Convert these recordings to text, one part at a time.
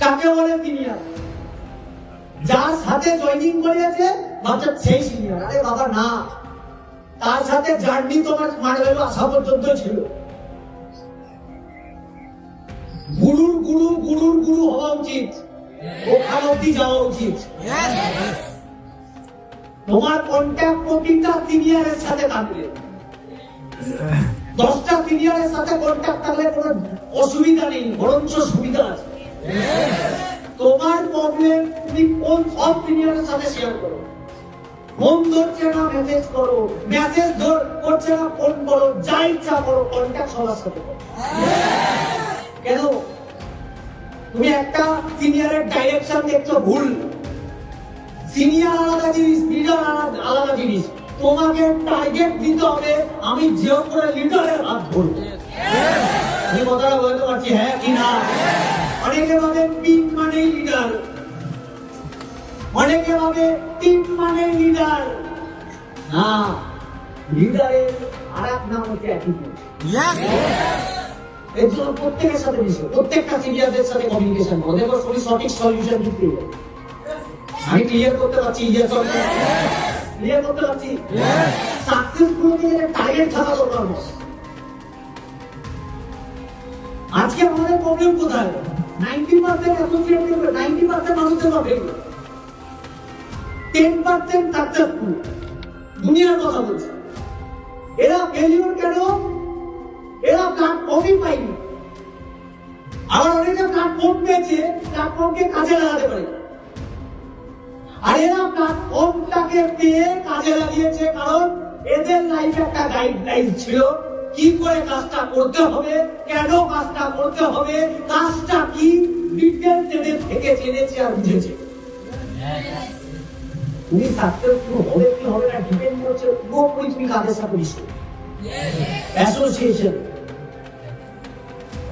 কাকে বলে সিনিয়র যার সাথে জয়েনিং করিয়েছে ভাবছে সেই সিনিয়র আরে বাবা না। তার সাথে জার্নি তোমার ভ্যালু আসা পর্যন্ত ছিল। গুরুর গুরু গুরুর গুরু হওয়া উচিত। ওখান অব্দি যাওয়া উচিত। তোমার কন্ট্যাক্ট প্রতিটা সিনিয়রের সাথে থাকবে। দশটা সিনিয়রের সাথে কন্ট্যাক্ট থাকলে কোনো অসুবিধা নেই বরঞ্চ সুবিধা আছে। তোমার প্রবলেম তুমি কোন সব সিনিয়রের সাথে শেয়ার করো? ফোন ধরছে না মেসেজ করো। মেসেজ করছে না ফোন করো। যা ইচ্ছা করো কন্ট্যাক্ট সবার সাথে করো। কেন? তুমি একটা সিনিয়রের ডাইরেকশন দেখছ ভুল। সিনিয়র আলাদা জিনিস লিডার আলাদা আলাদা জিনিস। তোমাকে টার্গেট দিতে হবে আমি যে করে লিডারের হাত ধরবো। আমি কথাটা বলতে পারছি হ্যাঁ কি না? অনেকে ভাবে টিম মানে লিডার অনেকে ভাবে টিম মানে লিডার না লিডারের আর এক নাম হচ্ছে অ্যাটিটিউড এর জন্য প্রত্যেকের সাথে মিশো প্রত্যেকটা সিনিয়রদের সাথে কমিউনিকেশন তুমি সঠিক সলিউশন দিতে হবে আমি ক্লিয়ার করতে পারছি ইয়ে ক্লিয়ার করতে পারছি? সাকসেসফুল গেলে টার্গেট থাকা দরকার আজকে আমাদের প্রবলেম কোথায় নাইনটি নাইনটি পার্সেন্ট মানুষের বা ফেল টেন পার্সেন্ট সাকসেসফুল দুনিয়ার কথা বলছে। এরা ফেলিওর কেন? এরা প্ল্যাটফর্মই পাইনি আবার অনেকে প্ল্যাটফর্ম পেয়েছে প্ল্যাটফর্মকে কাজে লাগাতে পারে। আর এরা প্ল্যাটফর্মটাকে পেয়ে কাজে লাগিয়েছে কারণ এদের লাইফে একটা গাইডলাইন ছিল। কি করে কাজটা করতে হবে? কেন কাজটা করতে হবে? কাজটা কি? এদের থেকে জেনেছে আর বুঝেছে। সাকসেসফুল হবে কি হবে না ডিপেন্ড করছে কাদের সাথে অ্যাসোসিয়েশন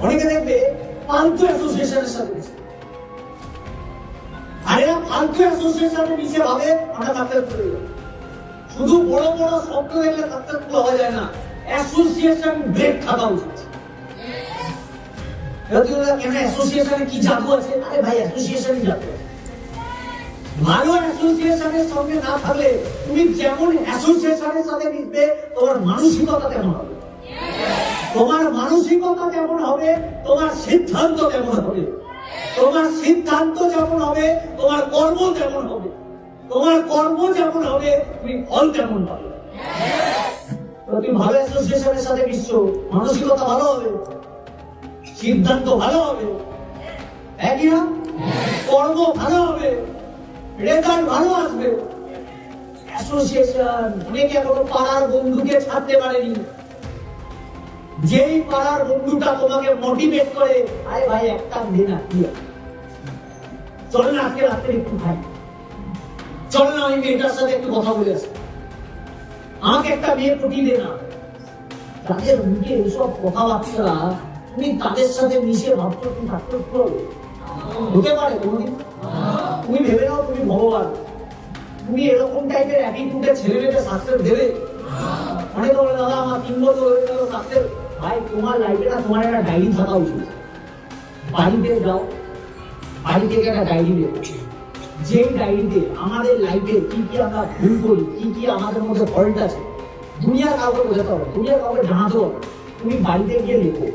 অনেকে দেখবে ফালতু অ্যাসোসিয়েশনের সাথে আর এরা ফালতু অ্যাসোসিয়েশনে মিশে ভাবে আমরা যাব। শুধু বড় বড় স্বপ্ন দেখলে সাকসেসফুল হওয়া যায় না। অ্যাসোসিয়েশন ব্রেক থাকা উচিত। অ্যাসোসিয়েশনে কি জাদু আছে? আরে ভাই অ্যাসোসিয়েশনে জাদু ভালো অ্যাসোসিয়েশনের সঙ্গে না থাকলে তুমি যেমন অ্যাসোসিয়েশনের সাথে মিশবে তোমার মানসিকতা তেমন হবে। তোমার মানসিকতা যেমন হবে তোমার সিদ্ধান্ত তেমন হবে। তোমার সিদ্ধান্ত যেমন হবে তোমার কর্ম তেমন হবে। তোমার কর্ম যেমন হবে তুমি ফল তেমন পাবে। তো তুমি ভালো অ্যাসোসিয়েশনের সাথে মিশছো মানসিকতা ভালো হবে। সিদ্ধান্ত ভালো হবে। একই না? কর্ম ভালো হবে। রেজাল্ট ভালো আসবে। অ্যাসোসিয়েশন অনেকে পাড়ার বন্ধুকে ছাড়তে পারেনি। যেই পাড়ার বন্ধুটা তোমাকে মোটিভেট করে, আরে ভাই, একটা দে না, কি? চল না, আজকে রাত্রে একটু খাই। চল না, আমি মেয়েটার সাথে একটু কথা বলে আসি। আমাকে একটা মেয়ে পটি দে না তাদের মুখে এসব কথাবার্তা তুমি তাদের সাথে মিশে ভাবছ তুমি থাকতে পারবে হতে পারে কোনোদিন। তুমি ভেবে নাও, তুমি ভগবান। তুমি এরকম টাইপের অ্যাটিটিউডে ছেলে মেয়েদের সাকসেস দেবে। অনেকে দাদা, আমার তিন বছর হয়ে গেল ভাই, তোমার তোমার একটা ডায়েরি থাকা উচিত। বাড়িতে যাও, বাড়ি থেকে একটা ডায়েরি দেবো যেই ডায়েরিতে আমাদের লাইফে কি কি আমরা ভুল করি, কি কি আমাদের মধ্যে ফল্ট আছে, দুনিয়ার কাউকে বোঝাতে হবে, দুনিয়ার কাউকে জানাতে হবে। তুমি বাড়িতে গিয়ে লেখো।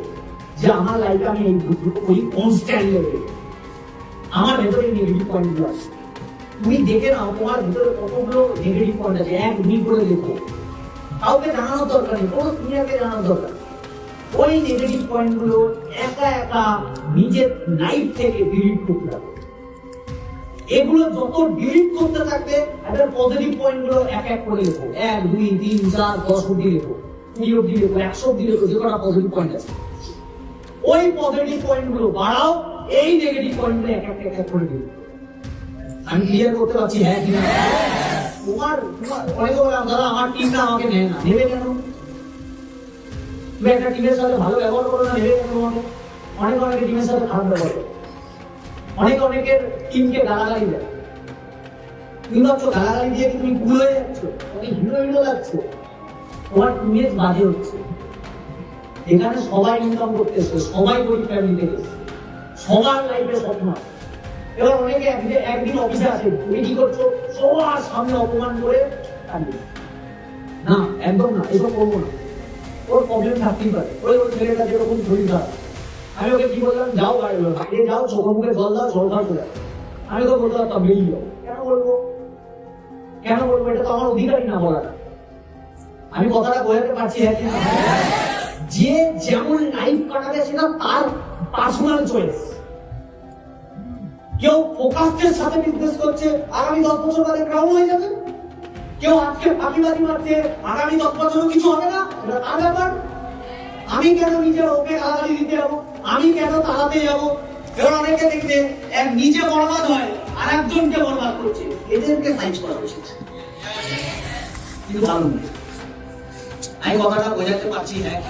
আমার ভেতরে নেগেটিভ আছে। তুমি দেখে নাও, তোমার কতগুলো নেগেটিভ পয়েন্ট আছে, এক করে কাউকে জানানোর দরকার নেই, কোনো সিনিয়রকে জানানোর দরকার ওই নেগেটিভ একা একা নিজের লাইফ থেকে ডিলিট করতে এগুলো যত ডিলিট করতে থাকবে একটা পজিটিভ পয়েন্টগুলো এক এক করে লেখো। এক, দুই, তিন, চার, দশ অব্দি লেখো। কুড়ি অব্দি লেখো, একশো অব্দি লেখো, যে কটা পজিটিভ পয়েন্ট আছে। ওই পজিটিভ পয়েন্টগুলো বাড়াও, এই নেগেটিভ পয়েন্টগুলো এক এক এক করে দিও। আমি ক্লিয়ার করতে পারছি হ্যাঁ কিনা তোমার তোমার, অনেকে বলে দাদা আমার টিমটা আমাকে নেয় না, নেবে কেন? তুমি একটা টিমের সাথে ভালো ব্যবহার করো না, নেবে কেন তোমাকে? অনেক অনেকে টিমের সাথে খারাপ ব্যবহার করে। অনেক অনেকের টিমকে গালাগালি দেয়। তুমি ভাবছ গালাগালি দিয়ে তুমি ভুল হয়ে যাচ্ছ? তুমি হিরো হিরো লাগছো। তোমার ইমেজ বাজে হচ্ছে। এখানে সবাই ইনকাম করতে এসছে সবাই ফ্যামিলি থেকে সবার লাইফে স্বপ্ন। এবার অনেকে একদিন একদিন অফিসে আসে, তুমি কি করছ? সবার সামনে অপমান করে। না, একদম না, এসব করব না। ওর প্রবলেম থাকতেই পারে। ওই ওই ছেলেটা যেরকম শরীর খারাপ। আমি ওকে কি বললাম? যাও বাইরে বাইরে যাও চোখ মুখে জল দাও জল খাওয়া আসো। আমি তো বলতে পারতাম, বেরিয়ে যাও। কেন বলব? কেন বলব? এটা তো আমার অধিকারই না বলাটা আমি কথাটা বোঝাতে পারছি হ্যাঁ? যে যেমন লাইফ কাটাবে সেটা তার পার্সোনাল চয়েস কেউ ফোকাসের সাথে বিজনেস করছে, আগামী দশ বছর বাদে ক্রাউন হয়ে যাবে। কেউ আজকে ফাঁকিবাজি মারছে, আগামী দশ বছরও কিছু হবে না তার ব্যাপার। আমি কেন নিজের ওকে গালাগালি দিতে যাব? আমি কেন তাড়াতে যাব? এবার অনেকে দেখবে, এক নিজে বরবাদ হয়, আর একজনকে বরবাদ করছে। এদেরকে সাইজ করা উচিত। কিন্তু ভালো আমি কথাটা বোঝাতে পারছি হ্যাঁ।